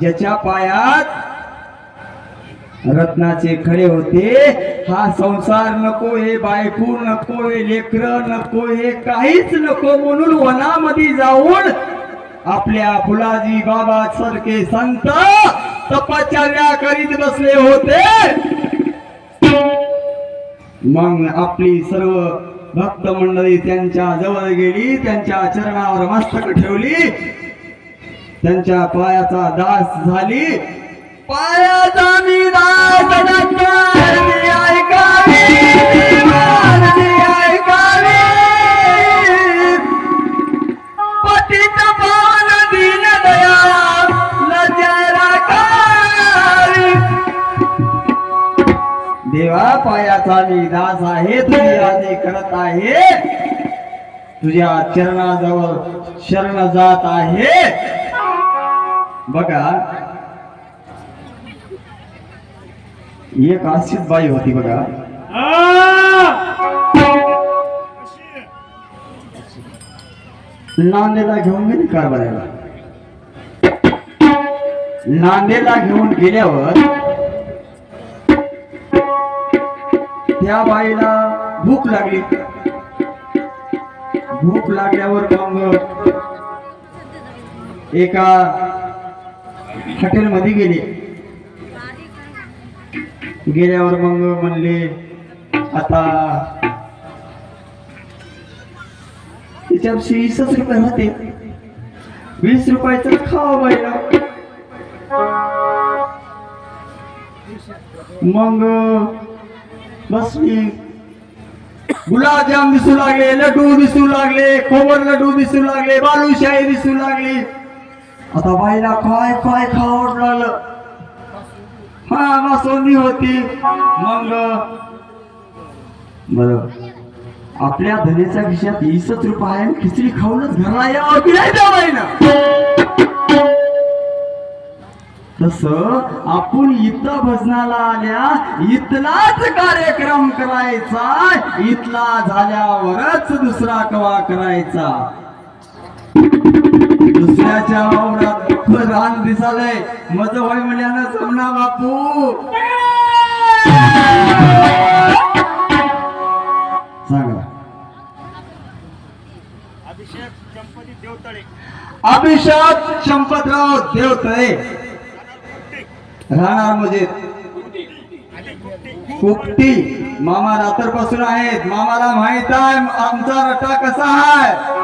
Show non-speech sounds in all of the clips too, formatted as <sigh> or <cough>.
ज्याच्या पायात रत्नाचे खडे होते. हा संसार नको हे बायकू नको हे लेकर नको हे काहीच नको म्हणून वनामध्ये जाऊन आपल्या फुलाजी बाबा सारखे संत तपाचार्या करीत बसले होते. मग आपली सर्व भक्त मंडळी त्यांच्या जवळ गेली त्यांच्या चरणावर मस्तक ठेवली. त्यांच्या पायाचा दास झाली. पायाचा मी दास देवा पायाचा मी दास आहे. तुझी आधी करत आहे. तुझ्या चरणाजवळ शरण जात आहे. बघा. एक अशीच बाई होती बघा. नांदेला घेऊन गेली कारभाराला नांदेला घेऊन गेल्यावर त्या बाईला भूक लागली. भूक लागल्यावर मग एका हॉटेलमध्ये गेले. गेल्यावर मग म्हणले आता तिच्याशी वीसच रुपये होते वीस रुपयाचं खावा बाईला. मग बसली. गुलाबजाम दिसू लागले लड्डू दिसू लागले कोमर लड्डू दिसू लागले बालूशाही दिसू लागली. आता बाईला काय काय खावड लागलं हा होती. मग? बर. आपल्या धनेच्या खिशात इसच रुपये आहे खिचडी खाऊनच घरला यावं की नाही त्या तस आपण इथं भजनाला आल्या इथलाच कार्यक्रम करायचा इथला झाल्यावरच दुसरा कवा करायचा? दुसऱ्याच्या वावरात दुःख रान दिसालय. मज होय म्हणल्यानं जमना बापू. सांगा. अभिषेक देवतळे. अभिषेक शंपतराव देवतळे. राहणार म्हणजे कुपटी. मामा रात्रपासून आहेत. मामाला माहीत आहे आमचा रट्टा कसा आहे?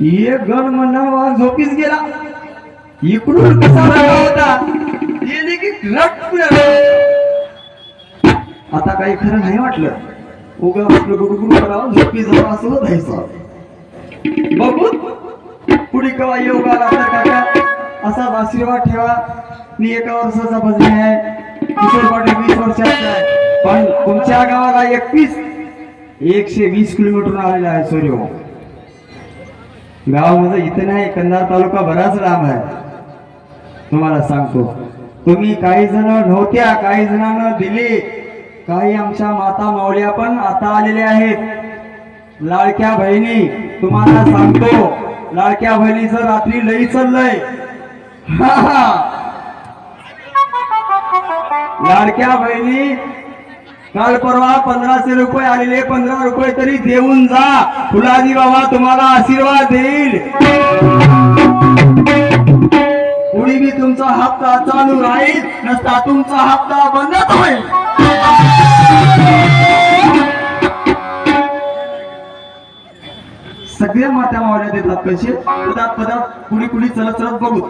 बदललेली एक गण म्हणणार झोपीच गेला. इकडून कसा होता? की आता काही खरं नाही वाटलं. उगा आपलं गुडगुड करावं झोपी जावं असं होतायचं बघू. पुढे केव्हा योगाला तर काका? असाच आशीर्वाद ठेवा. मी एका वर्षाचा भजनी आहे. किशोर पाटील वीस वर्षाचा आहे. पण तुमच्या गावाला एकवीस एकशे वीस किलोमीटर आलेला आहे सूर्य. गाव माझं इथं नाही कंधार तालुका बराच लांब आहे. तुम्हाला सांगतो. तुम्ही काही जण नव्हत्या काही जणांना दिली. काही आमच्या माता मावल्या पण आता आलेल्या आहेत. लाडक्या बहिणी तुम्हाला सांगतो. लाडक्या बहिणीचं रात्री लई चाललंय. हा, <laughs> हा. लाडक्या बहिणी काल परवा पंधराशे रुपये आलेले पंधरा रुपये तरी देऊन जा. फुलाजी बाबा तुम्हाला आशीर्वाद देईल. पुढे मी तुमचा हप्ता चालू राहील नसता तुमचा हप्ता बंदच होईल. सगळ्या मात्या मावल्या देतात पैसे. पदात पदार्थ कुणी कुणी चलत चलत बघू